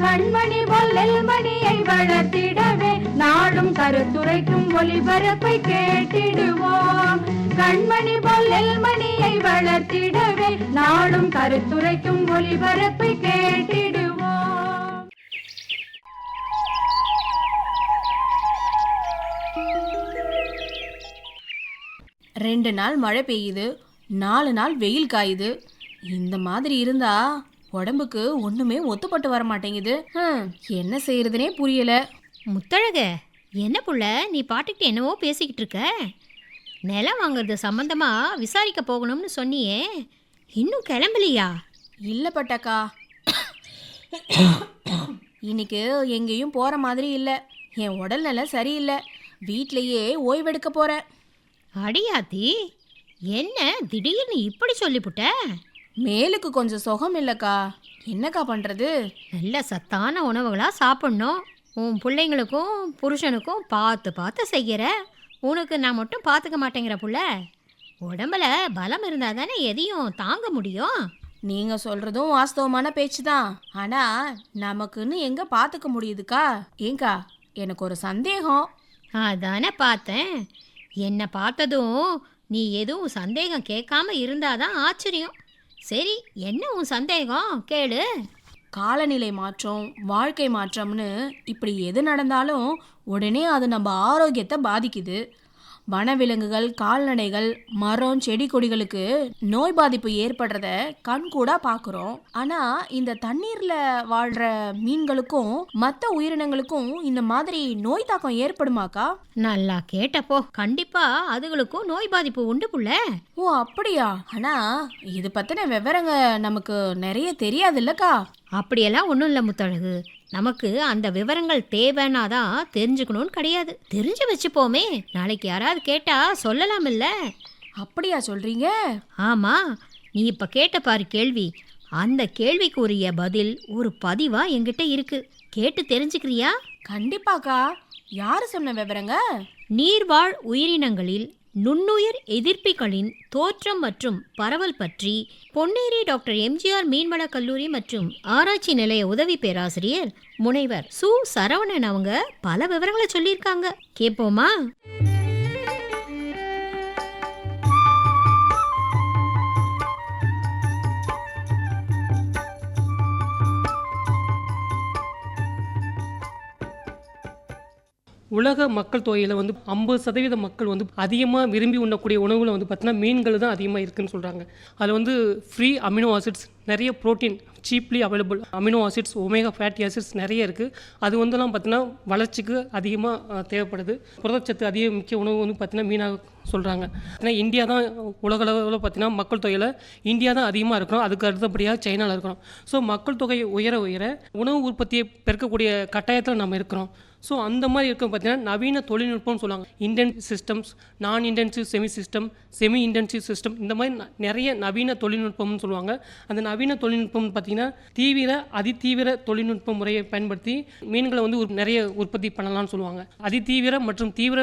கண்மணி போல் நெல்மணியை வளர்த்திடவே நாடும் கருத்துரைக்கும் ஒளிபரப்பை கேட்டிடுவோம். கண்மணி போல் நெல்மணியை வளர்த்திடவே நாடும் கருத்துரைக்கும் ஒளிபரப்பை கேட்டிடுவோம். ரெண்டு நாள் மழை பெய்யுது நாலு நாள் வெயில் காயுது. இந்த மாதிரி இருந்தா உடம்புக்கு ஒண்ணுமே ஒத்துப்பட்டு வர மாட்டேங்குது. என்ன செய்யறதுனே புரியல. முத்தழக என்ன புள்ள? நீ பாட்டுக்கிட்டு என்னவோ பேசிக்கிட்டு இருக்க. நிலம் வாங்குறது சம்பந்தமா விசாரிக்க போகணும்னு சொன்னியே. இன்னும் கிளம்பலையா? இல்ல பட்டக்கா. இன்னைக்கு எங்கேயும் போற மாதிரி இல்ல. என் உடல் நிலை சரியில்லை. வீட்லயே ஓய்வெடுக்க போறேன். அடியாத்தி என்ன திடீர்னு இப்படி சொல்லிப்புட்ட? மேலுக்கு கொஞ்சம் சுகம் இல்லக்கா. என்னக்கா பண்றது? நல்ல சத்தான உணவுகளாக சாப்பிட்ணும். உன் பிள்ளைங்களுக்கும் புருஷனுக்கும் பார்த்து பார்த்து செய்கிற உனக்கு நான் மட்டும் பார்த்துக்க மாட்டேங்கிற புள்ள. உடம்புல பலம் இருந்தால் தானே எதையும் தாங்க முடியும். நீங்க சொல்றதும் வாஸ்தவமான பேச்சு தான் ஆனா நமக்குன்னு எங்க பாத்துக்க முடியுதுக்கா? ஏங்கா எனக்கு ஒரு சந்தேகம். அதானே பார்த்தேன். என்னை பார்த்ததும் நீ எதுவும் சந்தேகம் கேட்காம இருந்தாதான் ஆச்சரியம். சரி என்ன உன் சந்தேகம்? கேளு. காலநிலை மாற்றம் வாழ்க்கை மாற்றம்னு இப்படி எது நடந்தாலும் உடனே அது நம்ம ஆரோக்கியத்தை பாதிக்குது. வனவிலங்குகள் கால்நடைகள் மரம் செடி கொடிகளுக்கு நோய் பாதிப்பு ஏற்படுறத கண்கூடா பார்க்குறோம் ஆனா இந்த தண்ணீர்ல வாழ்ற மீன்களுக்கும் மற்ற உயிரினங்களுக்கும் இந்த மாதிரி நோய் தாக்கம் ஏற்படுமாக்கா? நல்லா கேட்டப்போ. கண்டிப்பா அதுகளுக்கும் நோய் பாதிப்பு உண்டு புள்ள. ஓ அப்படியா? ஆனா இது பத்தின விவரங்க நமக்கு நிறைய தெரியாதுல்லக்கா. அப்படியெல்லாம் ஒன்றும் இல்லை முத்தழகு. நமக்கு அந்த விவரங்கள் தேவைன்னாதான் தெரிஞ்சுக்கணும்னு கிடையாது. தெரிஞ்சு வச்சுப்போமே. நாளைக்கு யாராவது கேட்டா சொல்லலாம் இல்ல அப்படியா சொல்றீங்க? ஆமா. நீ இப்ப கேட்ட பாரு கேள்வி. அந்த கேள்விக்குரிய பதில் ஒரு பதிவா என்கிட்ட இருக்கு. கேட்டு தெரிஞ்சுக்கிறியா? கண்டிப்பாக்கா. யாரு சொன்ன விவரங்க? நீர்வாழ் உயிரினங்களில் நுண்ணுயிர் எதிர்ப்பிகளின் தோற்றம் மற்றும் பரவல் பற்றி பொன்னேரி டாக்டர் எம்ஜிஆர் மீன்வள கல்லூரி மற்றும் ஆராய்ச்சி நிலைய உதவி பேராசிரியர் முனைவர் சு சரவணன் அவங்க பல விவரங்களை சொல்லியிருக்காங்க. கேட்போமா உலக மக்கள் தொகையில் வந்து ஐம்பது சதவீத மக்கள் வந்து அதிகமாக விரும்பி உண்ணக்கூடிய உணவுகளை வந்து பார்த்தீங்கன்னா மீன்கள் தான் அதிகமாக இருக்குன்னு சொல்கிறாங்க அதில் வந்து ஃப்ரீ அமினோ ஆசிட்ஸ் நிறைய protein cheaply available amino acids omega fatty acids நிறைய இருக்குது அது வந்துலாம் பார்த்தீங்கன்னா வளர்ச்சிக்கு அதிகமாக தேவைப்படுது. புரதச்சத்து அதிக முக்கிய உணவு வந்து பார்த்திங்கன்னா மீனாக சொல்கிறாங்க ஏன்னா இந்தியா தான் உலக அளவில் பார்த்தீங்கன்னா மக்கள் தொகையில் இந்தியா தான் அதிகமாக இருக்கணும் அதுக்கு அடுத்தபடியாக சைனாவில் இருக்கணும் ஸோ மக்கள் தொகை உயர உயர உணவு உற்பத்தியை பெருக்கக்கூடிய கட்டாயத்தில் நம்ம இருக்கிறோம். ஸோ அந்த மாதிரி இருக்க பார்த்தீங்கன்னா நவீன தொழில்நுட்பம்னு சொல்லுவாங்க. இன்டென்சிவ் சிஸ்டம்ஸ் நான் intensive semi system semi intensive system இந்த மாதிரி நிறைய நவீன தொழில்நுட்பம்னு சொல்லுவாங்க. அந்த நவீன தொழில்நுட்பம் பார்த்தீங்கன்னா தீவிர அதிதீவிர தொழில்நுட்ப முறையை பயன்படுத்தி மீன்களை வந்து ஒரு நிறைய உற்பத்தி பண்ணலாம்னு சொல்லுவாங்க. அதிதீவிர மற்றும் தீவிர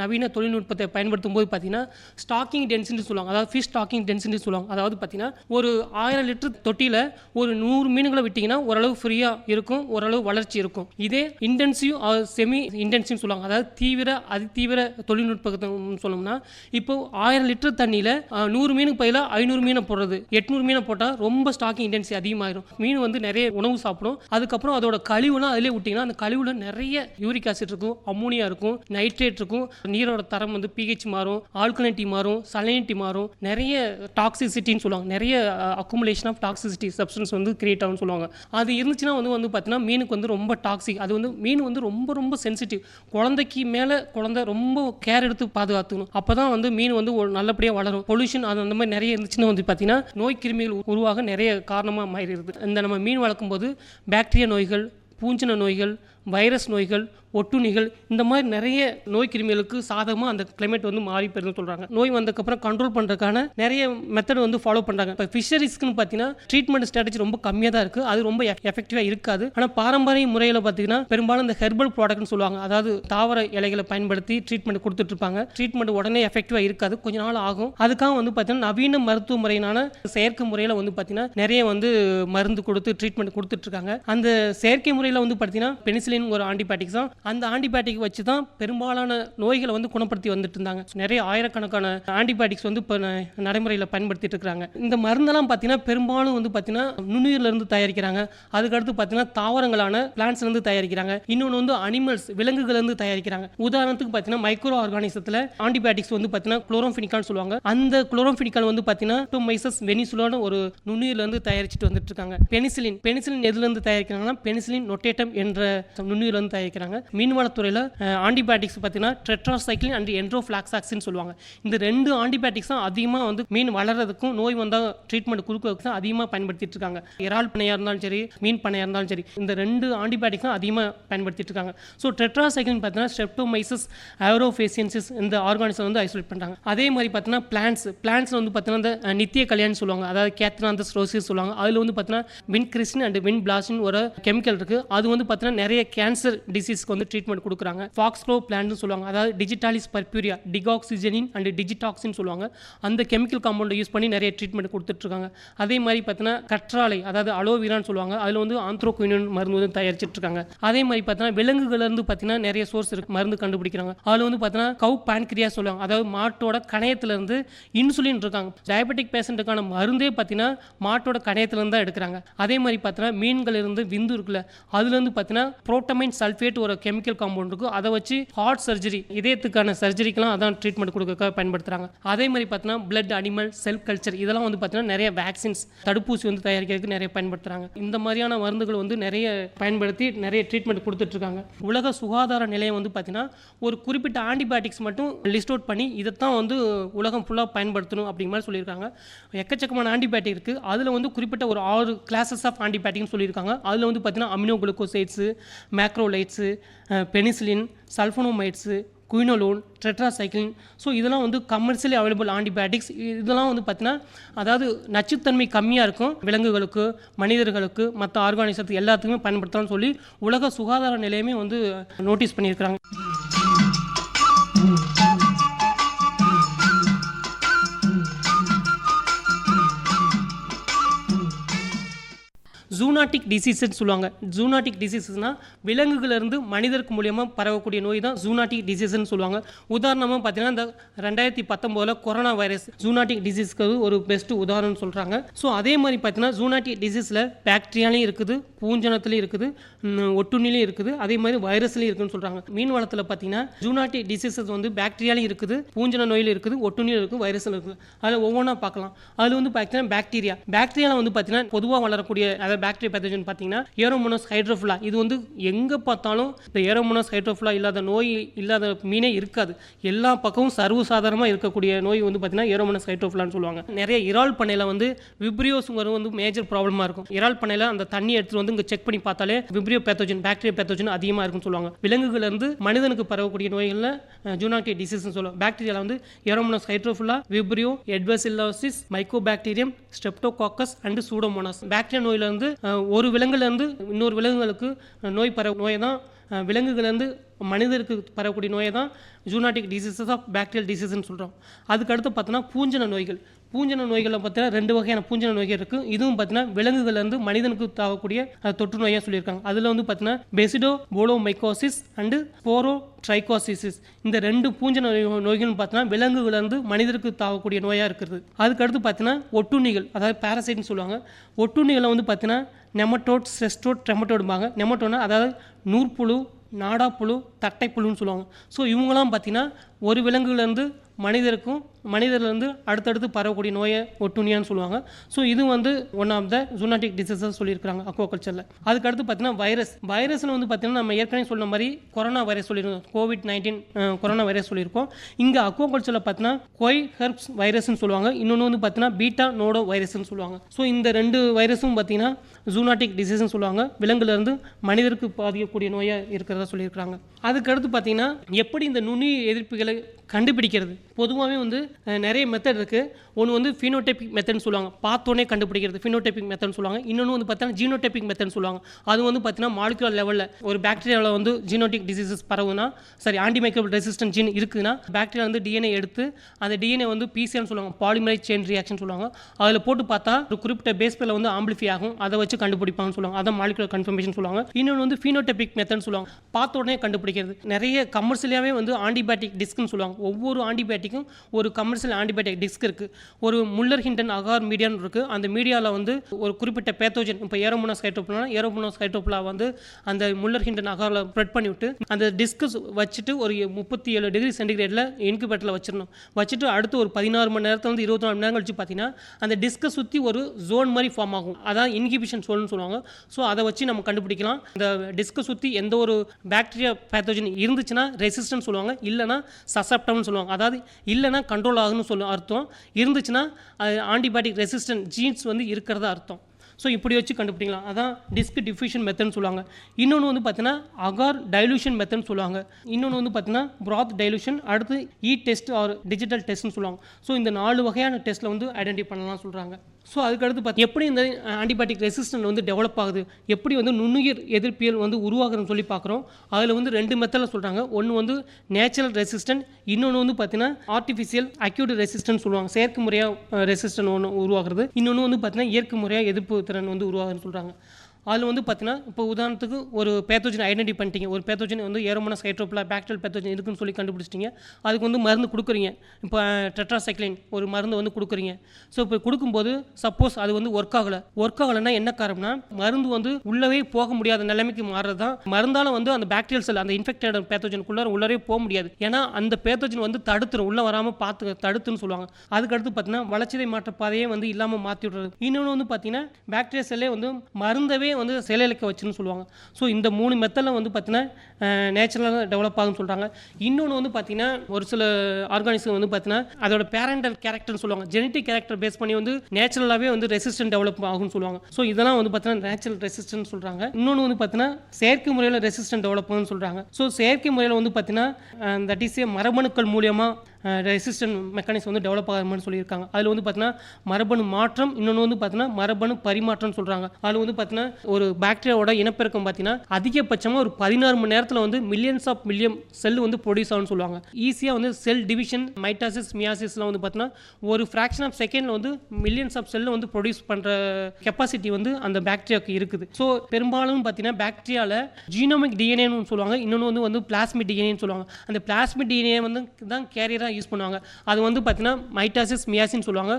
நவீன தொழில்நுட்பத்தை பயன்படுத்தும் போது பார்த்தீங்கன்னா ஸ்டாக்கிங் டென்சிட்டி சொல்லுவாங்க. அதாவது ஃபிஷ் ஸ்டாக்கிங் டென்சிட்டி சொல்லுவாங்க. அதாவது பார்த்தீங்கன்னா ஒரு ஆயிரம் லிட்டர் தொட்டியில் ஒரு நூறு மீன்களை விட்டிங்கன்னா ஓரளவு ஃப்ரீயாக இருக்கும் ஓரளவு வளர்ச்சி இருக்கும். இதே இன்டென்சிவ் செமி இன்டென்சிவ்னு சொல்லுவாங்க. அதாவது தீவிர அதிதீவிர தொழில்நுட்பத்தை சொல்லணும்னா இப்போ ஆயிரம் லிட்டர் தண்ணியில் நூறு மீனுக்கு பயில ஐநூறு மீனை போடுறது. எட்நூறு மீனை போட்டால் ரொம்ப ஸ்டாக்கிங் இன்டென்சி அதிகமாகிடும் மீன் வந்து நிறைய உணவு சாப்பிடும். அதுக்கப்புறம் அதோட கழிவுலாம் அதிலே விட்டிங்கன்னா அந்த கழிவுல நிறைய யூரிக் ஆசிட் இருக்கும் அம்மோனியா இருக்கும் நைட்ரேட் இருக்கும். நீரோட தரம் வந்து பிஹெச் மாறும் ஆல்கலினிட்டி மாறும் சலினிட்டி மாறும். நிறைய டாக்ஸிசிட்டின்னு சொல்லுவாங்க. நிறைய அக்குமுலேஷன் ஆஃப் டாக்ஸிசிட்டி சப்ஸ்டன்ஸ் வந்து கிரியேட் ஆகும்னு சொல்லுவாங்க. அது இருந்துச்சுன்னா வந்து வந்து பார்த்தீங்கன்னா மீனுக்கு வந்து ரொம்ப டாக்ஸிக் அது வந்து மீன் வந்து ரொம்ப ரொம்ப ரொம்ப சென்சிட்டிவ் குழந்தைக்கு மேலே குழந்தை ரொம்ப கேர் எடுத்து பாதுகாத்துக்கணும். அப்போ தான் வந்து மீன் வந்து ஒரு நல்லபடியாக வளரும். பொல்யூஷன் அது அந்த மாதிரி நிறைய இருந்துச்சுன்னா வந்து பார்த்தீங்கன்னா நோய் கிருமிகள் உருவாக நிறைய காரணமாக மாறிடுது. இந்த நம்ம மீன் வளர்க்கும் போது பாக்டீரியா நோய்கள் பூஞ்சின நோய்கள் வைரஸ் நோய்கள் ஒட்டுண்ணிகள் இந்த மாதிரி நிறைய நோய் கிருமிகளுக்கு சாதகமாக அந்த கிளைமேட் வந்து மாறி போயிருதுன்னு சொல்கிறாங்க நோய் வந்ததுக்கப்புறம் கண்ட்ரோல் பண்ணுறதுக்கான நிறைய மெத்தட் வந்து ஃபாலோ பண்ணுறாங்க இப்போ ஃபிஷரிஸ்க்குன்னு பார்த்தீங்கன்னா ட்ரீட்மெண்ட் ஸ்ட்ராட்டஜி ரொம்ப கம்மியாக தான் இருக்குது அது ரொம்ப எஃபெக்டிவாக இருக்காது. ஆனால் பாரம்பரிய முறையில் பார்த்தீங்கன்னா பெரும்பாலும் இந்த ஹெர்பல் ப்ராடக்ட்னு சொல்லுவாங்க. அதாவது தாவர இலைகளை பயன்படுத்தி ட்ரீட்மெண்ட் கொடுத்துட்ருப்பாங்க ட்ரீட்மெண்ட் உடனே எஃபெக்டிவாக இருக்காது. கொஞ்ச நாள் ஆகும். அதுக்காக வந்து பார்த்தீங்கன்னா நவீன மருத்துவ முறையினான செயற்கை முறையில் வந்து பார்த்தீங்கன்னா நிறைய வந்து மருந்து கொடுத்து ட்ரீட்மெண்ட் கொடுத்துட்ருக்காங்க அந்த செயற்கை முறையில் வந்து பார்த்தீங்கன்னா பெனிசிலி ஒரு ஆன்டிபயாட்டிக்ஸ் தான். அந்த ஆன்டிபயாட்டிக் வச்சு தான் பெரும்பாலான நோய்களை வந்து குணப்படுத்தி வந்துட்டு இருந்தாங்க. நிறைய ஆயிரக்கணக்கான ஆன்டிபயாட்டிக்ஸ் வந்து இப்போ நடைமுறையில் பயன்படுத்திட்டு இருக்காங்க இந்த மருந்தெல்லாம் பார்த்தீங்கன்னா பெரும்பாலும் வந்து பார்த்தீங்கன்னா நுண்ணுயிர்ல இருந்து தயாரிக்கிறாங்க. அதுக்கடுத்து பார்த்தீங்கன்னா தாவரங்களான பிளான்ஸ்லேருந்து தயாரிக்கிறாங்க. இன்னொன்று வந்து அனிமல்ஸ் விலங்குகள்லேருந்து தயாரிக்கிறாங்க. உதாரணத்துக்கு பார்த்தீங்கன்னா மைக்ரோ ஆர்கானிசத்தில் ஆன்டிபயாட்டிக்ஸ் வந்து பார்த்தீங்கன்னா குளோரோஃபினிக்கான்னு சொல்லுவாங்க. அந்த குளோரோஃபினிக்கால் வந்து பார்த்தீங்கன்னா டோமைசஸ் வெனிசுலான ஒரு நுண்ணுயிர்ல இருந்து தயாரிச்சுட்டு வந்துட்டு இருக்காங்க. பெனிசிலின் பெனிசிலின் எதுலேருந்து தயாரிக்கிறாங்கன்னா பெனிசிலின் நொட்டேட்டம் என்ற நுண்ணுயிர்ல வந்து தயாரிக்கிறாங்க. மீன்வளத்துறையில் ஆன்டிபயோட்டிக்ஸ் பார்த்தீங்கன்னா ட்ரெட்ராசைக்ளின் அண்ட் என்ட்ரோஃப்ளாக்சாக்சின் சொல்லுவாங்க. இந்த ரெண்டு ஆன்டிபயோட்டிக்ஸ் தான் அதிகமாக வந்து மீன் வளர்றதுக்கும் நோய் வந்தால் ட்ரீட்மெண்ட் கொடுக்கறதுக்கு தான் அதிகமாக பயன்படுத்திட்டு இருக்காங்க. இறால் பண்ணையாக இருந்தாலும் சரி மீன் பண்ணையாக இருந்தாலும் சரி இந்த ரெண்டு ஆன்டிபயோட்டிக்ஸ் தான் அதிகமாக பயன்படுத்திட்டு இருக்காங்க. ஸோ ட்ரெட்ராசைக்ளின் பார்த்தீங்கன்னா ஸ்ட்ரெப்டோமைசஸ் ஆரோஃபேசியன்சிஸ் இந்த ஆர்கானிசம் வந்து ஐசோலேட் பண்ணுறாங்க அதே மாதிரி பார்த்தீங்கன்னா பிளான்ஸ் பிளான்ஸ் வந்து பார்த்தீங்கன்னா இந்த நித்திய கல்யாணம் சொல்லுவாங்க. அதாவது கேத்னாந்தஸ் ரோசிஸ் சொல்லுவாங்க. அதில் வந்து பார்த்தீங்கன்னா vincristine and vinblastine ஒரு கெமிக்கல் இருக்குது அது வந்து பார்த்தீங்கன்னா நிறைய கேன்சர் டிசீஸ்க்கு வந்து ட்ரீட்மெண்ட் கொடுக்குறாங்க. ஃபாக்ஸ்க்ளோ பிளான்ட்னு சொல்லுவாங்க. அதாவது டிஜிட்டாலிஸ் பர்பியூரியா டிகாக்சிஜனின் அண்ட் டிஜிடாக்சின் சொல்லுவாங்க. அந்த கெமிக்கல் காம்பவுண்டை யூஸ் பண்ணி நிறைய ட்ரீட்மெண்ட் கொடுத்துட்ருக்காங்க. அதே மாதிரி பார்த்தீங்கன்னா கற்றாழை அதாவது அலோவிரான்னு சொல்லுவாங்க. அதில் வந்து ஆந்த்ரோகுயினன் மருந்து வந்து தயாரிச்சிட்டு இருக்காங்க அதே மாதிரி பார்த்தீங்கன்னா விலங்குகள்லேருந்து பார்த்தீங்கன்னா நிறைய சோர்ஸ் இருக்கு மருந்து கண்டுபிடிக்கிறாங்க. அதில் வந்து பார்த்தீங்கன்னா கவு பான்கிரியா சொல்லுவாங்க. அதாவது மாட்டோட கணையத்திலேருந்து இன்சுலின் இருக்காங்க. டயபெட்டிக் பேஷண்ட்டுக்கான மருந்தே பார்த்தீங்கன்னா மாட்டோட கணையத்திலேருந்து தான் எடுக்கிறாங்க. அதே மாதிரி பார்த்தீங்கன்னா மீன்கள் இருந்து விந்து இருக்குல்ல அதுலேருந்து பார்த்தீங்கன்னா குளோட்டமைன் சல்ஃபேட் ஒரு கெமிக்கல் காம்பவுண்ட் இருக்கும் அதை வச்சு ஹார்ட் சர்ஜரி இதயத்துக்கான சர்ஜரிக்கெல்லாம் அதான் ட்ரீட்மெண்ட் கொடுக்க பயன்படுத்துறாங்க. அதே மாதிரி பார்த்தீங்கன்னா பிளட் அனிமல் செல் கல்ச்சர் இதெல்லாம் வந்து பார்த்தீங்கன்னா நிறைய வேக்சின்ஸ் தடுப்பூசி வந்து தயாரிக்கிறதுக்கு நிறைய பயன்படுத்துறாங்க. இந்த மாதிரியான மருந்துகள் வந்து நிறைய பயன்படுத்தி நிறைய ட்ரீட்மெண்ட் கொடுத்துட்ருக்காங்க. உலக சுகாதார நிலையம் வந்து பார்த்தீங்கன்னா ஒரு குறிப்பிட்ட ஆன்டிபயோட்டிக்ஸ் மட்டும் லிஸ்ட் அவுட் பண்ணி இதைத்தான் வந்து உலகம் ஃபுல்லாக பயன்படுத்தணும் அப்படிங்கிற மாதிரி சொல்லியிருக்காங்க. எக்கச்சக்கமான ஆன்டிபயோட்டிக் இருக்குது அதில் வந்து குறிப்பிட்ட ஒரு ஆறு கிளாஸஸ் ஆஃப் ஆன்டிபயோட்டிக்னு சொல்லியிருக்காங்க. அதில் வந்து பார்த்தீங்கன்னா amino glucosides macrolides penicillin sulphonamides quinolone tetracycline so இதெல்லாம் வந்து கமர்ஷியலி அவைலபிள் ஆன்டிபயோட்டிக்ஸ் இதெல்லாம் வந்து பார்த்தீங்கன்னா அதாவது நச்சுத்தன்மை கம்மியாக இருக்கும். விலங்குகளுக்கு மனிதர்களுக்கு மற்ற ஆர்கானிசத்துக்கு எல்லாத்துக்குமே பயன்படுத்தலாம்னு சொல்லி உலக சுகாதார நிலையமே வந்து நோட்டீஸ் பண்ணியிருக்கிறாங்க. ஜூனாட்டிக் டிசீஸ்ன்னு சொல்லுவாங்க. ஜூனாட்டிக் டிசீசஸ்னால் விலங்குகளிலிருந்து மனிதருக்கு மூலியமாக பரவக்கூடிய நோய் தான் ஜூனாட்டிக் டிசீஸ்ன்னு சொல்லுவாங்க. உதாரணமாக பார்த்தீங்கன்னா இந்த ரெண்டாயிரத்தி பத்தொம்போதில் கொரோனா வைரஸ் ஜூனாட்டிக் டிசீஸ்க்கு ஒரு பெஸ்ட்டு உதாரணம்னு சொல்கிறாங்க ஸோ அதே மாதிரி பார்த்தீங்கன்னா ஜூனாட்டிக் டிசீஸில் பேக்டீரியாலையும் இருக்குது பூஞ்சனத்துலையும் இருக்குது ஒட்டுண்ணிலையும் இருக்குது. அதே மாதிரி வைரஸ்லையும் இருக்குதுன்னு சொல்கிறாங்க மீன் வளத்தில் பார்த்தீங்கன்னா ஜூனாட்டிக் டிசீசஸ் வந்து பேக்டீரியாலையும் இருக்குது பூஞ்சன நோயில் இருக்குது ஒட்டுண்ணியில் இருக்குது வைரஸில் இருக்குது. அதில் ஒவ்வொன்றா பார்க்கலாம். அதில் வந்து பார்த்தீங்கன்னா பேக்டீரியா பேக்டீரியாவில் வந்து பார்த்தீங்கன்னா பொதுவாக வளரக்கூடிய அதாவது பாக்டீரியா பேத்தஜன் பார்த்தீங்கன்னா ஏரோமோனஸ் ஹைட்ரோஃபுல்லா இது வந்து எங்கே பார்த்தாலும் இந்த ஏரோமோனோஸ் ஹைட்ரோஃபுல்லா இல்லாத நோய் இல்லாத மீனே இருக்காது. எல்லா பக்கமும் சர்வசாதாரணமாக இருக்கக்கூடிய நோய் வந்து பார்த்தீங்கன்னா ஏரோமோனஸ் ஹைட்ரோஃபுல்லான்னு சொல்லுவாங்க. நிறைய இறால் பண்ணையில் வந்து விப்ரியோஸுங்கிறது வந்து மேஜர் ப்ராப்ளமாக இருக்கும். இறால் பண்ணையில் அந்த தண்ணி எடுத்துட்டு வந்து இங்கே செக் பண்ணி பார்த்தாலே விப்ரியோ பேத்தோஜன் பாக்டீரியா பேத்தோஜன் அதிகமாக இருக்கும்னு சொல்லுவாங்க. விலங்குகள் இருந்து மனிதனுக்கு பரவக்கூடிய நோய்களில் ஜூனாட்டி டிசீஸ்னு சொல்லுவாங்க. பாக்டீரியாவில் வந்து Aeromonas hydrophila Vibrio edwardsiellosis Mycobacterium Streptococcus and Pseudomonas bacteria நோயிலிருந்து ஒரு விலங்குலேருந்து இன்னொரு விலங்குகளுக்கு நோய் பரவ நோயை தான் விலங்குகள்லேருந்து மனிதருக்கு பரவக்கூடிய நோயை தான் ஜூனாட்டிக் டிசீசஸ் ஆஃப் பேக்டீரியல் டிசீஸ்ன்னு சொல்கிறோம் அதுக்கு அடுத்து பார்த்தோன்னா பூஞ்சன நோய்கள். பூஞ்சன நோய்களில் பார்த்தீங்கன்னா ரெண்டு வகையான பூஞ்சன நோய்கள் இருக்குது இதுவும் பார்த்தீங்கன்னா விலங்குகள்லேருந்து மனிதனுக்கு தாகக்கூடிய தொற்று நோயாக சொல்லியிருக்காங்க. அதில் வந்து பார்த்தீங்கன்னா பெசிடோ போலோமைக்கோசிஸ் அண்டு போரோ ட்ரைகோசிசிஸ் இந்த ரெண்டு பூஞ்சன நோய் நோய்கள்னு பார்த்தீங்கன்னா விலங்குகள்லேருந்து மனிதருக்கு தாகக்கூடிய நோயாக இருக்கிறது. அதுக்கடுத்து பார்த்தீங்கன்னா ஒட்டுண்ணிகள் அதாவது பேரசைட்னு சொல்லுவாங்க. ஒட்டுண்ணிகளை வந்து பார்த்தீங்கன்னா நெமட்டோட் செஸ்டோட் ட்ரெமட்டோடும்பாங்க நெமட்டோனா அதாவது நூற்புழு நாடாப்புழு தட்டைப்புழுன்னு சொல்லுவாங்க. ஸோ இவங்களாம் பார்த்தீங்கன்னா ஒரு விலங்குலேருந்து மனிதருக்கும் மனிதர்லேருந்து அடுத்தடுத்து பரவக்கூடிய நோயை ஒட்டுண்ணியான்னு சொல்லுவாங்க. ஸோ இது வந்து one of the zoonotic diseases சொல்லியிருக்காங்க அக்வாகல்ச்சரில் அதுக்கடுத்து பார்த்தீங்கன்னா வைரஸ் வைரஸில் வந்து பார்த்தீங்கன்னா நம்ம ஏற்கனவே சொன்ன மாதிரி கொரோனா வைரஸ் சொல்லியிருக்கோம் கோவிட் நைன்டீன் கொரோனா வைரஸ் சொல்லியிருக்கோம். இங்கே அக்வாகல்ச்சரில் பார்த்தீங்கன்னா கொய் ஹெர்ப்ஸ் வைரஸ்னு சொல்லுவாங்க. இன்னொன்று வந்து பார்த்தீங்கன்னா பீட்டா நோடோ வைரஸ்னு சொல்லுவாங்க. ஸோ இந்த ரெண்டு வைரஸும் பார்த்தீங்கன்னா ஜூனாட்டிக் டிசீஸ்னு சொல்லுவாங்க. விலங்குலேருந்து மனிதருக்கு பாதிக்கக்கூடிய நோயாக இருக்கிறதா சொல்லியிருக்கிறாங்க. அதுக்கடுத்து பார்த்தீங்கன்னா எப்படி இந்த நுனி எதிர்ப்புகளை கண்டுபிடிக்கிறது? பொதுவாகவே வந்து நிறைய மெத்தட் இருக்குது ஒன்று வந்து ஃபினோடைபிக் மெத்தட்னு சொல்லுவாங்க. பார்த்தோன்னே கண்டுபிடிக்கிறது ஃபினோடைபிக் மெத்தட்னு சொல்லுவாங்க. இன்னொன்று வந்து பார்த்தீங்கன்னா ஜீனோடைபிக் மெத்தட்னு சொல்லுவாங்க. அது வந்து பார்த்தீங்கன்னா மாலிகுலர் லெவலில் ஒரு பாக்டீரியாவில் வந்து ஜீனோட்டிக் டிசீசஸ் பரவுனா சரி ஆன்டிமைக்ரோபிள் ரெசிஸ்டன்ட் ஜீன் இருக்குதுன்னா பாக்டீரியா வந்து டிஎன்ஏ எடுத்து அந்த டிஎன்ஏ வந்து பிசிஆர்னு சொல்லுவாங்க பாலிமரை செயின் ரியாக்ஷன் சொல்லுவாங்க. அதில் போட்டு பார்த்தா ஒரு குறிப்பிட்ட பேஸ் பேரில் வந்து ஆம்பிளிஃபை ஆகும். அதை வச்சு கண்டுபிடிப்பாங்கன்னு சொல்லுவாங்க. அதான் மாலிகுலர் கன்ஃபர்மேஷன் சொல்லுவாங்க. இன்னொன்று வந்து ஃபினோடைபிக் மெத்தட்னு சொல்லுவாங்க. பார்த்த உடனே கண்டுபிடிக்கிறது. நிறைய கமர்ஷியலாகவே வந்து ஆன்டிபயோட்டிக் டிஸ்க்னு சொல்லுவாங்க. ஒவ்வொரு ஆன்டிபயோட்டிக்கும் ஒரு கமர்ஷியல் ஆன்டிபயோட்டிக் டிஸ்க் இருக்குது ஒரு முல்லர் ஹிண்டன் அகார் மீடியான்னு இருக்குது அந்த மீடியாவில் வந்து ஒரு குறிப்பிட்ட பேத்தோஜன் இப்போ ஏரோமோனோஸ் ஹைட்ரோப்ளா ஏரோமோனோஸ் ஹைட்ரோப்ளா வந்து அந்த முல்லர் ஹிண்டன் அகாரில் ஸ்ப்ரெட் பண்ணிவிட்டு அந்த டிஸ்கஸ் வச்சுட்டு ஒரு முப்பத்தி ஏழு டிகிரி சென்டிகிரேடில் இன்குபேட்டரில் வச்சிடணும். வச்சுட்டு அடுத்து ஒரு பதினாறு மணி நேரத்தில் வந்து இருபத்தி நாலு மணி நேரம் கழிச்சு பார்த்தீங்கன்னா அந்த டிஸ்கஸ் சுற்றி ஒரு ஜோன் மாதிரி ஃபார்ம் ஆகும். அதான் இன்ஹிபிஷன் சோல்னு சொல்லுவாங்க. ஸோ அதை வச்சு நம்ம கண்டுபிடிக்கலாம். இந்த டிஸ்கை சுற்றி எந்த ஒரு பாக்டீரியா பேத்தோஜன் இருந்துச்சுன்னா ரெசிஸ்டன்ஸ் சொல்லுவாங்க. இல்லைனா சசப்டம்னு சொல்லுவாங்க. அதாவது இல்லைனா கண்ட்ரோல் ஆகுன்னு சொல்லும் அர்த்தம். இருந்துச்சுன்னா ஆன்டிபயாட்டிக் ரெசிஸ்டன்ட் ஜீன்ஸ் வந்து இருக்கிறதா அர்த்தம். ஸோ இப்படி வச்சு கண்டுபிடிக்கலாம். அதான் டிஸ்க் டிஃப்யூஷன் மெத்தட்னு சொல்லுவாங்க. இன்னொன்று வந்து பார்த்தீங்கன்னா அகார் டைலூஷன் மெத்தட்னு சொல்லுவாங்க. இன்னொன்று வந்து பார்த்தீங்கன்னா ப்ராத் டைலூஷன் அடுத்து இ டெஸ்ட் ஆர் டிஜிட்டல் டெஸ்ட்னு சொல்லுவாங்க. ஸோ இந்த நாலு வகையான டெஸ்ட்டில் வந்து ஐடென்டிஃபை பண்ணலாம் சொல்கிறாங்க ஸோ அதுக்கடுத்து பார்த்து எப்படி இந்த ஆன்டிபயோட்டிக் ரெசிஸ்டன்ட் வந்து டெவலப் ஆகுது? எப்படி வந்து நுண்ணுயிர் எதிர்ப்பியல் வந்து உருவாகுதுன்னு சொல்லி பார்க்குறோம் அதில் வந்து ரெண்டு மெத்தடில் சொல்கிறாங்க ஒன்று வந்து நேச்சுரல் ரெசிஸ்டன்ட் இன்னொன்று வந்து பார்த்தீங்கன்னா ஆர்டிஃபிஷியல் அக்யூட் ரெசிஸ்டன்ட் சொல்லுவாங்க. செயற்கை முறையாக ரெசிஸ்டன்ட் ஒன்று உருவாகிறது. இன்னொன்று வந்து பார்த்தீங்கன்னா இயற்கை முறையாக எதிர்ப்பு திறன் வந்து உருவாகுதுன்னு சொல்கிறாங்க அதில் வந்து பார்த்தீங்கன்னா இப்போ உதாரணத்துக்கு ஒரு பேத்தோஜன் ஐடென்டி பண்ணிட்டீங்க. ஒரு பேத்தோஜன் வந்து ஏரோமோனஸ் ஹைட்ரோப்ளா பேக்டல் பேத்தோஜன் இருக்குன்னு சொல்லி கண்டுபிடிச்சிட்டீங்க. அதுக்கு வந்து மருந்து கொடுக்குறீங்க. இப்போ டெட்ராசைக்ளின் ஒரு மருந்து வந்து கொடுக்குறீங்க. ஸோ இப்போ கொடுக்கும்போது சப்போஸ் அது வந்து ஒர்க் ஆகலை. ஒர்க் ஆகலைன்னா என்ன காரணம்னா மருந்து வந்து உள்ளவே போக முடியாத நிலைமைக்கு மாறுறது தான் மருந்தால் வந்து அந்த பாக்டீரியல் செல் அந்த இன்ஃபெக்டட் பேத்தோஜனுக்குள்ளே உள்ளவே போக முடியாது. ஏன்னா அந்த பேத்தோஜன் வந்து தடுத்துரும். உள்ளே வராமல் பார்த்து தடுத்துன்னு சொல்லுவாங்க. அதுக்கடுத்து பார்த்தீங்கன்னா வளர்ச்சிதை மாற்ற பாதையே வந்து இல்லாமல் மாற்றி விடுறது இன்னொன்று வந்து பார்த்தீங்கன்னா பாக்டீரியா செல்லே வந்து மருந்தவே வந்து செயலிழக்க வச்சுன்னு சொல்லுவாங்க. ஸோ இந்த மூணு மெத்தடில் வந்து பார்த்தீங்கன்னா நேச்சுரலாக டெவலப் ஆகும்னு சொல்கிறாங்க இன்னொன்று வந்து பார்த்தீங்கன்னா ஒரு சில ஆர்கானிசம் வந்து பார்த்தீங்கன்னா அதோட பேரண்டல் கேரக்டர்னு சொல்லுவாங்க. ஜெனட்டிக் கேரக்டர் பேஸ் பண்ணி வந்து நேச்சுரலாகவே வந்து ரெசிஸ்டன்ட் டெவலப் ஆகும்னு சொல்லுவாங்க. ஸோ இதெல்லாம் வந்து பார்த்தீங்கன்னா நேச்சுரல் ரெசிஸ்டன்ட் சொல்கிறாங்க இன்னொன்று வந்து பார்த்தீங்கன்னா செயற்கை முறையில் ரெசிஸ்டன்ட் டெவலப்னு சொல்கிறாங்க ஸோ செயற்கை முறையில் வந்து பார்த்தீங்கன்னா தட் இஸ் மரபணுக்கள் மூலியமாக ரெசிஸ்டன்ட் மெக்கானிசம் வந்து டெவலப் ஆகிற சொல்லியிருக்காங்க. அதில் வந்து பார்த்தீங்கன்னா மரபணு மாற்றம் இன்னொன்று வந்து பார்த்தீங்கன்னா மரபணு பரிமாற்றம்னு சொல்கிறாங்க அதில் வந்து பார்த்தீங்கன்னா ஒரு பாக்டீரியாவோட இனப்பெருக்கம் பார்த்தீங்கன்னா அதிகபட்சமாக ஒரு பதினாறு மணி நேரத்தில் வந்து மில்லியன்ஸ் ஆஃப் மில்லியன் செல் வந்து ப்ரொடியூஸ் ஆகும்னு சொல்லுவாங்க. ஈஸியாக வந்து செல் டிவிஷன் மைட்டாசிஸ் மியாசிஸ்லாம் வந்து பார்த்தீங்கன்னா ஒரு ஃப்ராக்ஷன் ஆஃப் செகண்டில் வந்து மில்லியன்ஸ் ஆஃப் செல்லை வந்து ப்ரொடியூஸ் பண்ணுற கெப்பாசிட்டி வந்து அந்த பாக்டீரியாவுக்கு இருக்குது. ஸோ பெரும்பாலும் பார்த்தீங்கன்னா பாக்டீரியாவில் ஜீனோமிக் டிஎன்ஏன்னு சொல்லுவாங்க. இன்னொன்று வந்து வந்து பிளாஸ்மிக் டிஎன்ஏன்னு சொல்லுவாங்க. அந்த பிளாஸ்மிக் டிஎன்ஏ வந்து தான் கேரியராக யூஸ் பண்ணுவாங்க. அது வந்து பார்த்தீங்கன்னா மைட்டாசிஸ் மியாசின்னு சொல்லுவாங்க.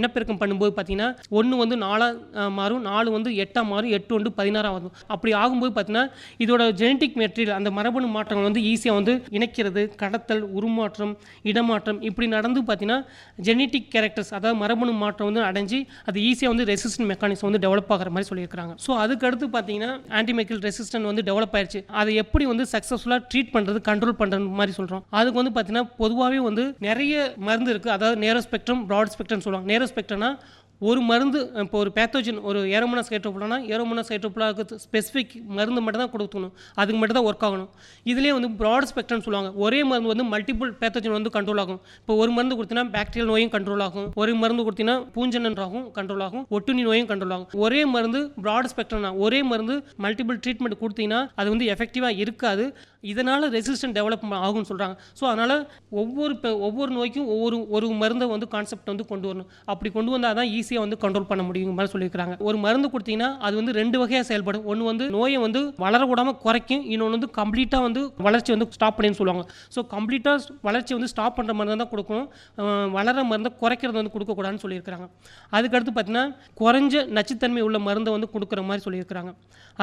இனப்பெருக்கம் பண்ணும்போது பார்த்தீங்கன்னா ஒன்று வந்து நாலாக மாறும் நாலு வந்து எட்டாக மாறும் எட்டு வந்து பதினாறாக வரும். அப்படி ஆகும்போது பார்த்தீங்கன்னா இதோட ஜெனட்டிக் மெட்டீரியல் அந்த மரபணு மாற்றங்கள் வந்து ஈஸியாக வந்து இணைக்கிறது கடத்தல் உருமாற்றம் இடமாற்றம் இப்படி நடந்து பார்த்தீங்கன்னா ஜெனட்டிக் கேரக்டர்ஸ் அதாவது மரபணு மாற்றம் வந்து அடைஞ்சு அது ஈஸியாக வந்து ரெசிஸ்டன்ட் மெக்கானிசம் வந்து டெவலப் ஆகிற மாதிரி சொல்லியிருக்காங்க ஸோ அதுக்கடுத்து பார்த்தீங்கன்னா ஆன்டிமைக்கல் ரெசிஸ்டன்ட் வந்து டெவலப் ஆயிடுச்சு அதை எப்படி வந்து சக்ஸஸ்ஃபுல்லாக ட்ரீட் பண்ணுறது கண்ட்ரோல் பண்ணுறது மாதிரி சொல்கிறோம் அதுக்கு வந்து பார்த்தீங்கன்னா பொதுவாகவே வந்து நிறைய மருந்து இருக்குது அதாவது நேரோ ஸ்பெக்ட்ரம் ப்ராட் ஸ்பெக்ட்ரம் சொல்லுவாங்க. நேரோ ஸ்பெக்ட்ரம்னா ஒரு மருந்து இப்போ ஒரு பேத்தோஜன் ஒரு ஏரோமோனஸ் ஹைட்ரோப்ளானா ஏரோமோனாஸ் ஹைட்ரோப்ளாக்கு ஸ்பெசிஃபிக் மருந்து மட்டும் தான் கொடுக்கணும். அதுக்கு மட்டும் தான் ஒர்க் ஆகணும். இதுலேயே வந்து ப்ராட் ஸ்பெக்ட்ரம் சொல்லுவாங்க. ஒரே மருந்து வந்து மல்டிபிள் பேத்தோஜன் வந்து கண்ட்ரோல் ஆகும். இப்போ ஒரு மருந்து கொடுத்தீங்கன்னா பாக்டீரியல் நோயும் கண்ட்ரோல் ஆகும். ஒரு மருந்து கொடுத்தீங்கன்னா பூஞ்சனன்றாகும் கண்ட்ரோல் ஆகும். ஒட்டுணி நோயும் கண்ட்ரோல் ஆகும். ஒரே மருந்து ப்ராட் ஸ்பெக்ட்ரம்னா ஒரே மருந்து மல்டிபிள் ட்ரீட்மெண்ட் கொடுத்தீங்கன்னா அது வந்து எஃபெக்டிவாக இருக்காது. இதனால் ரெசிஸ்டன்ட் டெவலப் ஆகும்னு சொல்கிறாங்க ஸோ அதனால் ஒவ்வொரு ஒவ்வொரு நோய்க்கும் ஒவ்வொரு ஒரு மருந்தை வந்து கான்செப்ட் வந்து கொண்டு வரணும். அப்படி கொண்டு வந்தால் தான் ஈஸி ஈஸியாக வந்து கண்ட்ரோல் பண்ண முடியும் மாதிரி சொல்லியிருக்காங்க ஒரு மருந்து கொடுத்தீங்கன்னா அது வந்து ரெண்டு வகையாக செயல்படும். ஒன்று வந்து நோயை வந்து வளர விடாம குறைக்கும். இன்னொன்று வந்து கம்ப்ளீட்டாக வந்து வளர்ச்சி வந்து ஸ்டாப் பண்ணின்னு சொல்லுவாங்க. ஸோ கம்ப்ளீட்டாக வளர்ச்சி வந்து ஸ்டாப் பண்ணுற மருந்து தான் கொடுக்கணும். வளர மருந்தை குறைக்கிறது வந்து கொடுக்கக்கூடாதுன்னு சொல்லியிருக்கிறாங்க. அதுக்கடுத்து பார்த்தீங்கன்னா குறைஞ்ச நச்சுத்தன்மை உள்ள மருந்தை வந்து கொடுக்குற மாதிரி சொல்லியிருக்கிறாங்க.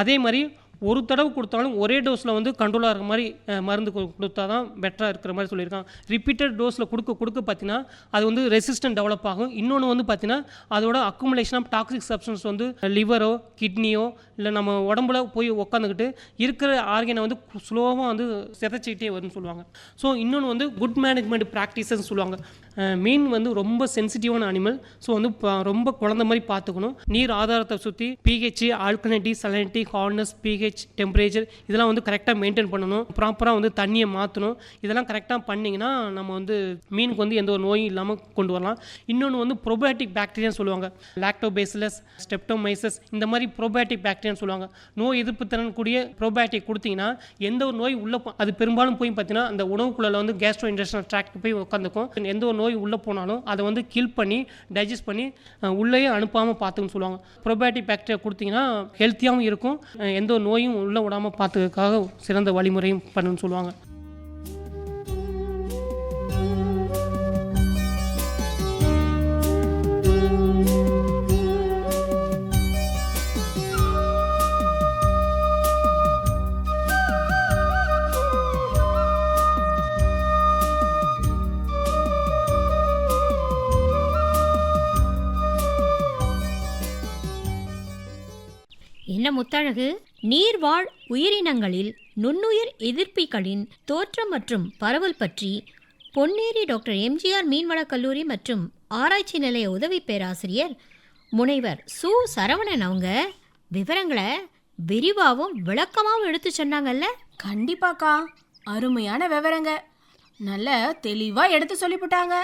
அதே மாதிரி ஒரு தடவை கொடுத்தாலும் ஒரே டோஸில் வந்து கண்ட்ரோலாக இருக்கிற மாதிரி மருந்து கொ- கொடுத்தா தான் பெட்டராக இருக்கிற மாதிரி சொல்லியிருக்காங்க ரிப்பீட்டட் டோஸில் கொடுக்க கொடுக்க பார்த்தீங்கன்னா அது வந்து ரெசிஸ்டன்ட் டெவலப் ஆகும். இன்னொன்று வந்து பார்த்தீங்கன்னா அதோட அக்குமுலேஷன் ஆஃப் டாக்ஸிக் சப்ஸ்டன்ஸ் வந்து லிவரோ கிட்னியோ இல்லை நம்ம உடம்புல போய் உட்காந்துக்கிட்டு இருக்கிற ஆர்கனை வந்து ஸ்லோவாக வந்து சிதைச்சிக்கிட்டே வரும்னு சொல்லுவாங்க. ஸோ இன்னொன்று வந்து குட் மேனேஜ்மெண்ட் ப்ராக்டிசஸ் சொல்லுவாங்க. மீன் வந்து ரொம்ப சென்சிட்டிவான அனிமல் ஸோ வந்து ரொம்ப குழந்த மாதிரி பார்த்துக்கணும். நீர் ஆதாரத்தை சுற்றி pH alkalinity salinity hardness pH temperature இதெல்லாம் வந்து கரெக்டாக மெயின்டைன் பண்ணணும். ப்ராப்பராக வந்து தண்ணியை மாற்றணும் இதெல்லாம் கரெக்டாக பண்ணிங்கன்னா நம்ம வந்து மீனுக்கு வந்து எந்த ஒரு நோயும் இல்லாமல் கொண்டு வரலாம். இன்னொன்று வந்து ப்ரோபயோட்டிக் பாக்டீரியான்னு சொல்லுவாங்க. லாக்டோபேசிலஸ் ஸ்டெப்டோமைசஸ் இந்த மாதிரி ப்ரோபயோட்டிக் பாக்டீரியான்னு சொல்லுவாங்க. நோய் எதிர்ப்பு திறன் கூடிய ப்ரோபயோட்டிக் கொடுத்தீங்கன்னா எந்த ஒரு நோய் உள்ள அது பெரும்பாலும் போய் பார்த்தீங்கன்னா அந்த உணவுக்குள்ள வந்து கேஸ்ட்ரோ இன்டெஸ்டல் ட்ராக்ட் போய் உட்காந்துக்கும் எந்த ஒரு நோய் உள்ளே போனாலும் அதை வந்து கில் பண்ணி டைஜஸ்ட் பண்ணி உள்ளேயே அனுப்பாமல் பார்த்துக்கணும்னு சொல்லுவாங்க. ப்ரோபயோட்டிக் பாக்டீரியா கொடுத்தீங்கன்னா ஹெல்த்தியாகவும் இருக்கும். எந்த ஒரு நோய் நோயும் உள்ளே விடாமல் பார்த்துக்கிறதுக்காக சிறந்த வழிமுறையும் பண்ணுன்னு சொல்லுவாங்க. என்ன முத்தழகு நீர்வாழ் உயிரினங்களில் நுண்ணுயிர் எதிர்ப்பிகளின் தோற்றம் மற்றும் பரவல் பற்றி பொன்னேரி டாக்டர் எம்ஜிஆர் மீன்வளக் கல்லூரி மற்றும் ஆராய்ச்சி நிலைய உதவி பேராசிரியர் முனைவர் சு. சரவணன் அவங்க விவரங்களை விரிவாகவும் விளக்கமாகவும் எடுத்து சொன்னாங்கல்ல? கண்டிப்பாக்கா. அருமையான விவரங்க. நல்ல தெளிவா எடுத்து சொல்லிவிட்டாங்க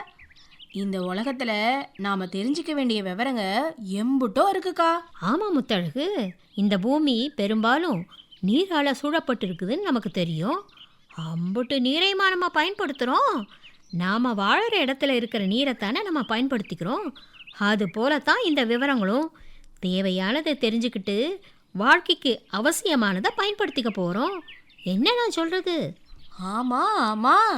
இந்த உலகத்துல நாம தெரிஞ்சுக்க வேண்டிய விவரங்க எம்புட்டோ இருக்குக்கா. ஆமா முத்தழகு. இந்த பூமி பெரும்பாலும் நீரால் சூழப்பட்டிருக்குதுன்னு நமக்கு தெரியும். அம்புட்டு நீரையுமா நம்ம பயன்படுத்துகிறோம் நாம் வாழற இடத்துல இருக்கிற நீரைத்தானே நம்ம பயன்படுத்திக்கிறோம். அது போலத்தான் இந்த விவரங்களும் தேவையானதை தெரிஞ்சுக்கிட்டு வாழ்க்கைக்கு அவசியமானதை பயன்படுத்திக்க போகிறோம் என்ன நான் சொல்கிறது ஆமாம் ஆமாம்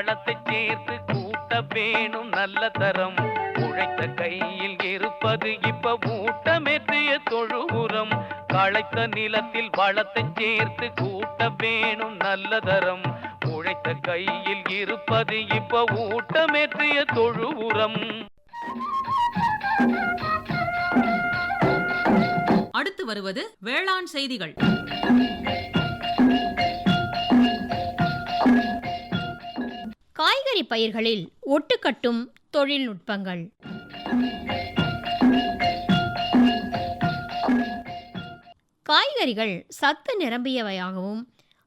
நிலத்தில் சேர்த்து கூட்ட வேணும் நல்ல தரம். உழைத்த கையில் இருப்பது இப்ப ஊட்டமேற்றிய தொழு களைத்த நிலத்தில் வளத்தை சேர்த்து கூட்ட வேணும் நல்ல தரம். உழைத்த கையில் இருப்பது இப்ப ஊட்டமேற்றிய தொழு அடுத்து வருவது வேளாண் செய்திகள். காய்கறி பயிர்களில் ஒட்டுக்கட்டும் தொழில்நுட்பங்கள். காய்கறிகள் சத்து நிரம்பியவையாகவும்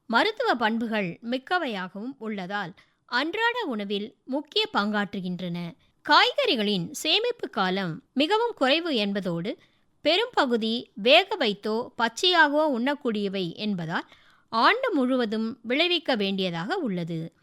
மருத்துவ பண்புகள் மிக்கவையாகவும் உள்ளதால் அன்றாட உணவில் முக்கிய பங்காற்றுகின்றன. காய்கறிகளின் சேமிப்பு காலம் மிகவும் குறைவு என்பதோடு பெரும்பகுதி வேக வைத்தோ பச்சையாகவோ உண்ணக்கூடியவை என்பதால் ஆண்டு முழுவதும் விளைவிக்க வேண்டியதாக உள்ளது.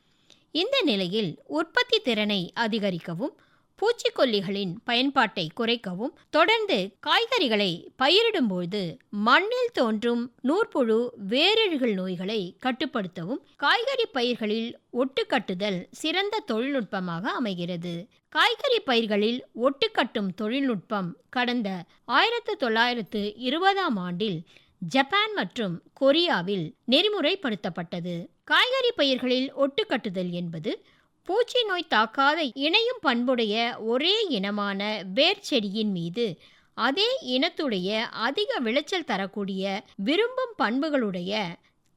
இந்த நிலையில் உற்பத்தி திறனை அதிகரிக்கவும் பூச்சிக்கொல்லிகளின் பயன்பாட்டை குறைக்கவும் தொடர்ந்து காய்கறிகளை பயிரிடும்போது மண்ணில் தோன்றும் நூற்புழு வேரழுகல் நோய்களை கட்டுப்படுத்தவும் காய்கறி பயிர்களில் ஒட்டுக்கட்டுதல் சிறந்த தொழில்நுட்பமாக அமைகிறது. காய்கறி பயிர்களில் ஒட்டுக்கட்டும் தொழில்நுட்பம் கடந்த ஆயிரத்து தொள்ளாயிரத்து இருபதாம் ஆண்டில் ஜப்பான் மற்றும் கொரியாவில் நெறிமுறைப்படுத்தப்பட்டது. காய்கறி பயிர்களில் ஒட்டுக்கட்டுதல் என்பது பூச்சி நோய் தாக்காத இணையும் பண்புடைய ஒரே இனமான வேர் செடியின் மீது அதே இனத்துடைய அதிக விளைச்சல் தரக்கூடிய விரும்பும் பண்புகளுடைய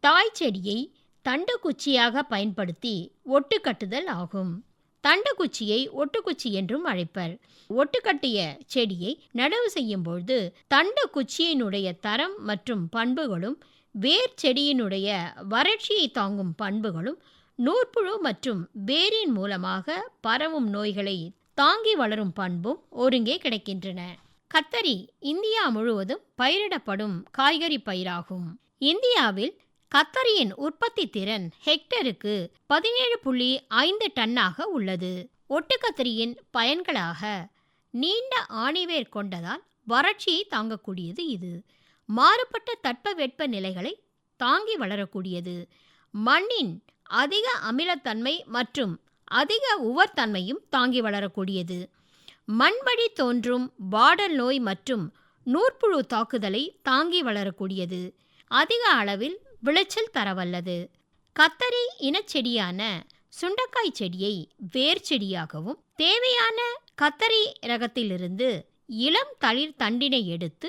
தாய் செடியை தண்டு குச்சியாக பயன்படுத்தி ஒட்டுக்கட்டுதல் ஆகும். தண்டுக்குச்சியை ஒட்டுக்குச்சி என்றும் அழைப்பர். ஒட்டுக்கட்டிய செடியை நடவு செய்யும்பொழுது தண்டு குச்சியினுடைய தரம் மற்றும் பண்புகளும் வேர் செடியினுடைய வறட்சியை தாங்கும் பண்புகளும் நூற்புழு மற்றும் வேரின் மூலமாக பரவும் நோய்களை தாங்கி வளரும் பண்பும் ஒருங்கே கிடைக்கின்றன. கத்தரி இந்தியா முழுவதும் பயிரிடப்படும் காய்கறி பயிராகும். இந்தியாவில் கத்தரியின் உற்பத்தி திறன் ஹெக்டருக்கு பதினேழு புள்ளி ஐந்து டன்னாக உள்ளது. ஒட்டுக்கத்தரியின் பயன்களாக நீண்ட ஆணிவேர் கொண்டதால் வறட்சியை தாங்கக்கூடியது இது. மாறுபட்ட தட்பவெட்ப நிலைகளை தாங்கி வளரக்கூடியது. மண்ணின் அதிக அமிலத்தன்மை மற்றும் அதிக உவர்த்தன்மையும் தாங்கி வளரக்கூடியது. மண்வழி தோன்றும் வாடல் நோய் மற்றும் நூற்புழு தாக்குதலை தாங்கி வளரக்கூடியது. அதிக அளவில் விளைச்சல் தரவல்லது. கத்தரி இனச்செடியான சுண்டக்காய் செடியை வேர் செடியாகவும் தேவையான கத்தரி ரகத்திலிருந்து இளம் தளிர் தண்டினை எடுத்து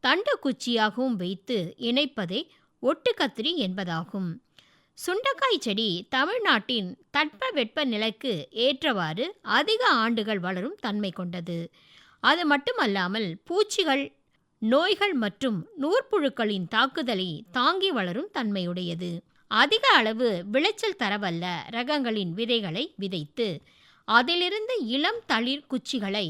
தண்டு குச்சியாகவும் வைத்து இணைப்பதே ஒட்டுக்கத்திரி என்பதாகும். சுண்டக்காய் செடி தமிழ்நாட்டின் தட்பவெட்ப நிலைக்கு ஏற்றவாறு அதிக ஆண்டுகள் வளரும் தன்மை கொண்டது. அது மட்டுமல்லாமல் பூச்சிகள் நோய்கள் மற்றும் நூற்புழுக்களின் தாக்குதலை தாங்கி வளரும் தன்மையுடையது. அதிக அளவு விளைச்சல் தரவல்ல ரகங்களின் விதைகளை விதைத்து அதிலிருந்து இளம் தளிர் குச்சிகளை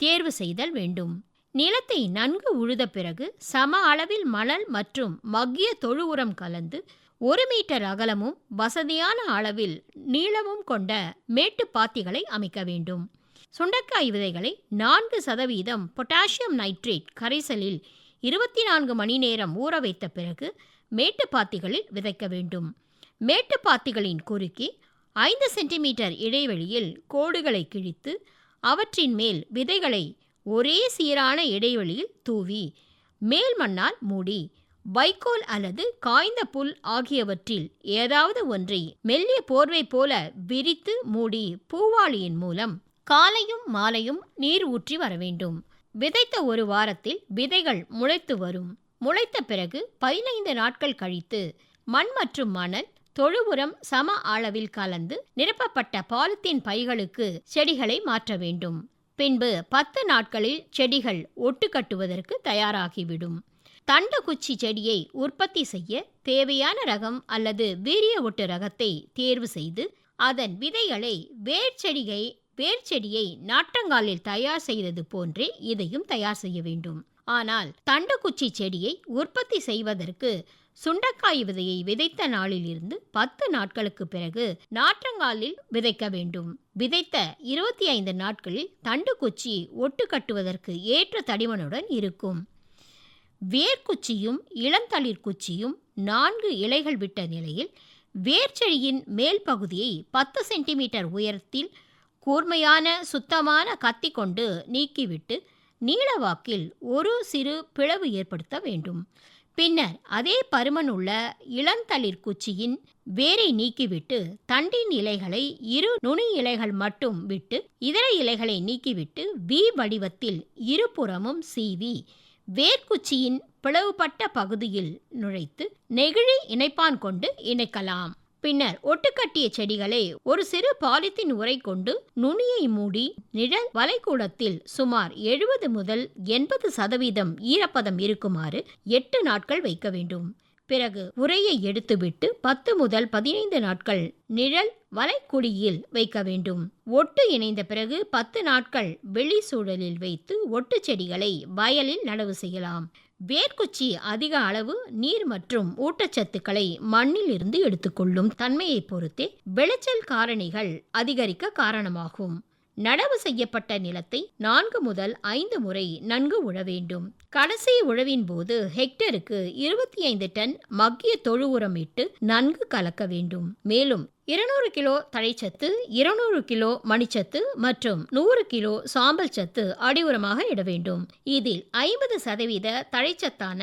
தேர்வு செய்தல் வேண்டும். நிலத்தை நன்கு உழுத பிறகு சம அளவில் மணல் மற்றும் மக்கிய தொழு உரம் கலந்து ஒரு மீட்டர் அகலமும் வசதியான அளவில் நீளமும் கொண்ட மேட்டு பாத்திகளை அமைக்க வேண்டும். சுண்டைக்காய் விதைகளை நான்கு சதவீதம் பொட்டாசியம் நைட்ரேட் கரைசலில் இருபத்தி நான்கு மணி நேரம் ஊற வைத்த பிறகு மேட்டுப்பாத்திகளில் விதைக்க வேண்டும். மேட்டுப்பாத்திகளின் குறுக்கே ஐந்து சென்டிமீட்டர் இடைவெளியில் கோடுகளை கிழித்து அவற்றின் மேல் விதைகளை ஒரே சீரான இடைவெளியில் தூவி மேல் மண்ணால் மூடி வைக்கோல் அல்லது காய்ந்த புல் ஆகியவற்றில் ஏதாவது ஒன்றை மெல்லிய போர்வை போல விரித்து மூடி பூவாளியின் மூலம் காலையும் மாலையும் நீர் ஊற்றி வர வேண்டும் விதைத்த ஒரு வாரத்தில் விதைகள் முளைத்து வரும். முளைத்த பிறகு பதினைந்து நாட்கள் கழித்து மண் மற்றும் மணல் தொழு உரம் சம அளவில் கலந்து நிரப்பப்பட்ட பாலித்தீன் பைகளுக்கு செடிகளை மாற்ற வேண்டும். பின்பு பத்து நாட்களில் செடிகள் ஒட்டு கட்டுவதற்கு தயாராகிவிடும். தண்டு குச்சி செடியை உற்பத்தி செய்ய தேவையான ரகம் அல்லது வீரிய ஒட்டு ரகத்தை தேர்வு செய்து அதன் விதைகளை வேர் செடிகை வேர் செடியை நாற்றங்காலில் தயார் செய்தது போன்றே இதையும் தயார் செய்ய வேண்டும். ஆனால் தண்டுக்குச்சி செடியை உற்பத்தி செய்வதற்கு சுண்டக்காய் விதையை விதைத்த நாளில் இருந்து பத்து நாட்களுக்கு பிறகு நாற்றங்காலில் விதைக்க வேண்டும். விதைத்த இருபத்தி ஐந்து நாட்களில் தண்டுக்குச்சி ஒட்டு கட்டுவதற்கு ஏற்ற தடிமனுடன் இருக்கும். வேர்க்குச்சியும் இளந்தளிர் குச்சியும் நான்கு இலைகள் விட்ட நிலையில் வேர்ச்செடியின் மேல் பகுதியை பத்து சென்டிமீட்டர் உயரத்தில் கூர்மையான சுத்தமான கத்தி கொண்டு நீக்கிவிட்டு நீளவாக்கில் ஒரு சிறு பிளவு ஏற்படுத்த வேண்டும். பின்னர் அதே பருமன் உள்ள இளந்தளிர் குச்சியின் வேரை நீக்கிவிட்டு தண்டின் இலைகளை இரு நுனி இலைகள் மட்டும் விட்டு இதர இலைகளை நீக்கிவிட்டு வி வடிவத்தில் இருபுறமும் சீவி வேர்க்குச்சியின் பிளவுபட்ட பகுதியில் நுழைத்து நெகிழி இணைப்பான் கொண்டு இணைக்கலாம். பின்னர் ஒட்டுக்கட்டிய செடிகளை ஒரு சிறு பாலித்தீன் உரை கொண்டு நுனியை மூடி நிழல் வளைக்கூடத்தில் சுமார் எழுபது முதல் எண்பது சதவீதம் ஈரப்பதம் இருக்குமாறு எட்டு நாட்கள் வைக்க வேண்டும். பிறகு உரையை எடுத்துவிட்டு பத்து முதல் பதினைந்து நாட்கள் நிழல் வலைக்குழியில் வைக்க வேண்டும். ஒட்டு இணைந்த பிறகு பத்து நாட்கள் வெளி சூழலில் வைத்து ஒட்டு செடிகளை வயலில் நடவு செய்யலாம். வேர்க்குச்சி அதிக அளவு நீர் மற்றும் ஊட்டச்சத்துக்களை மண்ணில் இருந்து எடுத்துக்கொள்ளும் தன்மையை பொறுத்தே விளைச்சல் காரணிகள் அதிகரிக்க காரணமாகும். நடவு செய்யப்பட்ட நிலத்தை நான்கு முதல் ஐந்து முறை நன்கு உழ வேண்டும். கடைசி உழவின் போது ஹெக்டருக்கு இருபத்தி ஐந்து டன் மக்கிய தொழு உரம் இட்டு நன்கு கலக்க வேண்டும். மேலும் இருநூறு கிலோ தழைச்சத்து இருநூறு கிலோ மணிச்சத்து மற்றும் நூறு கிலோ சாம்பல் சத்து அடி உரமாக இட வேண்டும். இதில் ஐம்பது சதவீத தழைச்சத்தான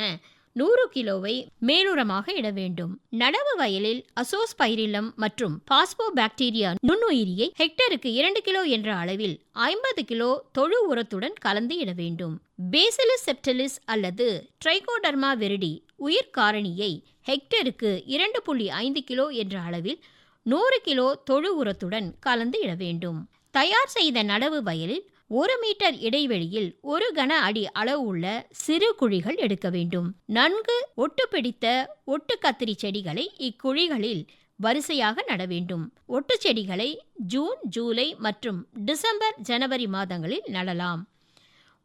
நூறு கிலோவை மேலுரமாக இட வேண்டும். நடவு வயலில் அசோஸ்பைரிலம் மற்றும் பாஸ்போபாக்டீரியா நுண்ணுயிரியை ஹெக்டருக்கு இரண்டு கிலோ என்ற அளவில் ஐம்பது கிலோ தொழு உரத்துடன் கலந்து இட வேண்டும். பேசிலிஸ் செப்டலிஸ் அல்லது ட்ரைகோடர்மா வெரிடி உயிர் காரணியை ஹெக்டருக்கு இரண்டு புள்ளி ஐந்து கிலோ என்ற அளவில் நூறு கிலோ தொழு உரத்துடன் கலந்து இட வேண்டும். தயார் செய்த நடவு வயலில் ஒரு மீட்டர் இடைவெளியில் ஒரு கன அடி அளவு உள்ள சிறு குழிகள் எடுக்க வேண்டும். நன்கு ஒட்டு பிடித்த ஒட்டு கத்திரி செடிகளை இக்குழிகளில் வரிசையாக நட வேண்டும். ஒட்டு செடிகளை ஜூன் ஜூலை மற்றும் டிசம்பர் ஜனவரி மாதங்களில் நடலாம்.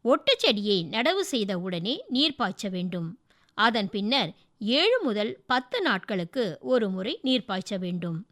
ஒட்டு செடியை நடவு செய்த உடனே நீர் பாய்ச்ச வேண்டும். அதன் பின்னர் ஏழு முதல் பத்து நாட்களுக்கு ஒரு முறை நீர் பாய்ச்ச வேண்டும்.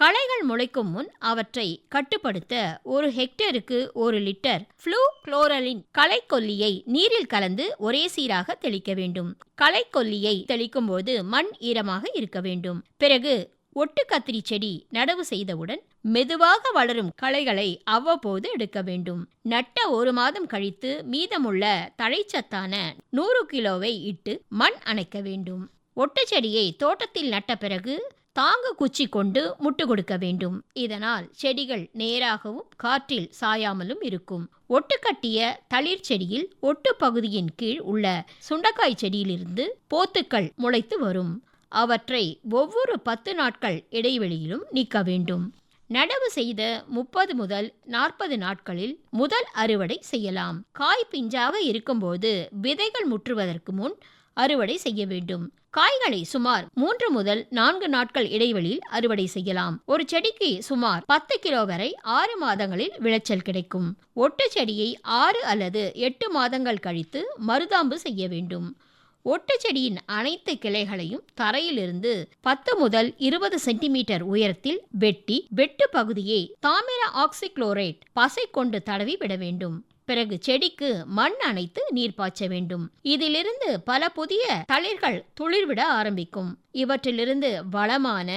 களைகள் முளைக்கும் முன் அவற்றை கட்டுப்படுத்த ஒரு ஹெக்டருக்கு ஒரு லிட்டர் ஃப்ளூ குளோரலின் களைக்கொல்லியை நீரில் கலந்து ஒரே சீராக தெளிக்க வேண்டும். களைக்கொல்லியை தெளிக்கும் போது மண் ஈரமாக இருக்க வேண்டும். பிறகு ஒட்டு கத்திரி செடி நடவு செய்தவுடன் மெதுவாக வளரும் களைகளை அவ்வப்போது எடுக்க வேண்டும். நட்ட ஒரு மாதம் கழித்து மீதமுள்ள தழைச்சத்தான நூறு கிலோவை இட்டு மண் அணைக்க வேண்டும். ஒட்டுச்செடியை தோட்டத்தில் நட்ட பிறகு தாங்க குச்சி கொண்டு முட்டு கொடுக்க வேண்டும். இதனால் செடிகள் நேராகவும் காற்றில் சாயாமலும் இருக்கும். ஒட்டுக்கட்டிய தளிர் செடியில் ஒட்டு பகுதியின் கீழ் உள்ள சுண்டக்காய் செடியிலிருந்து போத்துக்கள் முளைத்து வரும். அவற்றை ஒவ்வொரு பத்து நாட்கள் இடைவெளியிலும் நீக்க வேண்டும். நடவு செய்த முப்பது முதல் நாற்பது நாட்களில் முதல் அறுவடை செய்யலாம். காய் பிஞ்சாக இருக்கும்போது விதைகள் முற்றுவதற்கு முன் அறுவடை செய்ய வேண்டும். காய்களை சுமார் மூன்று முதல் நான்கு நாட்கள் இடைவெளியில் அறுவடை செய்யலாம். ஒரு செடிக்கு சுமார் பத்து கிலோ வரை ஆறு மாதங்களில் விளைச்சல் கிடைக்கும். ஒட்டு செடியை ஆறு அல்லது எட்டு மாதங்கள் கழித்து மருதாம்பு செய்ய வேண்டும். ஒட்டு செடியின் அனைத்து கிளைகளையும் தரையிலிருந்து பத்து முதல் இருபது சென்டிமீட்டர் உயரத்தில் வெட்டி வெட்டு பகுதியை தாமிர ஆக்சிக்ளோரேட் பசை கொண்டு தடவி விட வேண்டும். பிறகு செடிக்கு மண் அணைத்து நீர் பாய்ச்ச வேண்டும். இதிலிருந்து பல புதிய தளிர்கள் துளிர்விட ஆரம்பிக்கும். இவற்றிலிருந்து வளமான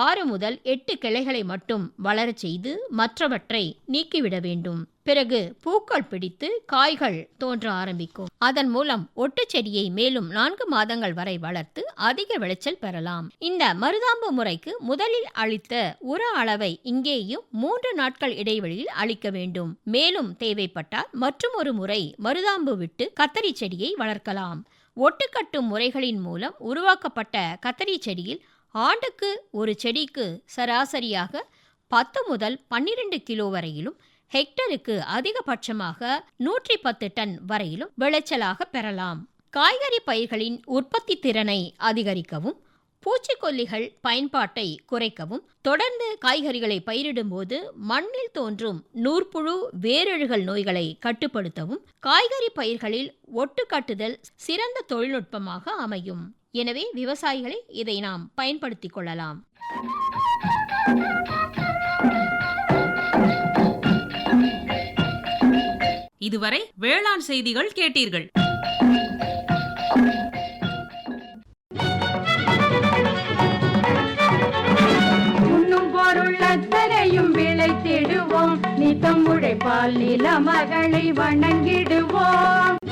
ஆறு முதல் எட்டு கிளைகளை மட்டும் வளரச் செய்து மற்றவற்றை நீக்கிவிட வேண்டும். பிறகு பூக்கள் பிடித்து காய்கள் தோன்ற ஆரம்பிக்கும். அதன் மூலம் ஒட்டு செடியை மேலும் நான்கு மாதங்கள் வரை வளர்த்து அதிக விளைச்சல் பெறலாம். இந்த மருதாம்பு முறைக்கு முதலில் அளித்த உர அளவை இங்கேயும் மூன்று நாட்கள் இடைவெளியில் அளிக்க வேண்டும். மேலும் தேவைப்பட்டால் மற்றும் ஒரு முறை மருதாம்பு விட்டு கத்தரி செடியை வளர்க்கலாம். ஒட்டுக்கட்டும் முறைகளின் மூலம் உருவாக்கப்பட்ட கத்தரி செடியில் ஆண்டுக்கு ஒரு செடிக்கு சராசரியாக பத்து முதல் பன்னிரண்டு கிலோ வரையிலும் ஹெக்டருக்கு அதிகபட்சமாக நூற்றி பத்து டன் வரையிலும் விளைச்சலாக பெறலாம். காய்கறி பயிர்களின் உற்பத்தி திறனை அதிகரிக்கவும் பூச்சிக்கொல்லிகள் பயன்பாட்டை குறைக்கவும் தொடர்ந்து காய்கறிகளை பயிரிடும்போது மண்ணில் தோன்றும் நூற்புழு வேரழுகல் நோய்களை கட்டுப்படுத்தவும் காய்கறி பயிர்களில் ஒட்டுக்கட்டுதல் சிறந்த தொழில்நுட்பமாக அமையும். எனவே விவசாயிகளை இதை நாம் பயன்படுத்திக் கொள்ளலாம். இதுவரை வேளாண் செய்திகள் கேட்டீர்கள். உண்ணும் பொருள் அத்தனையும் விளைத்திடுவோம் நித்தம் உழைப்பால் நில மகளை வணங்கிடுவோம்.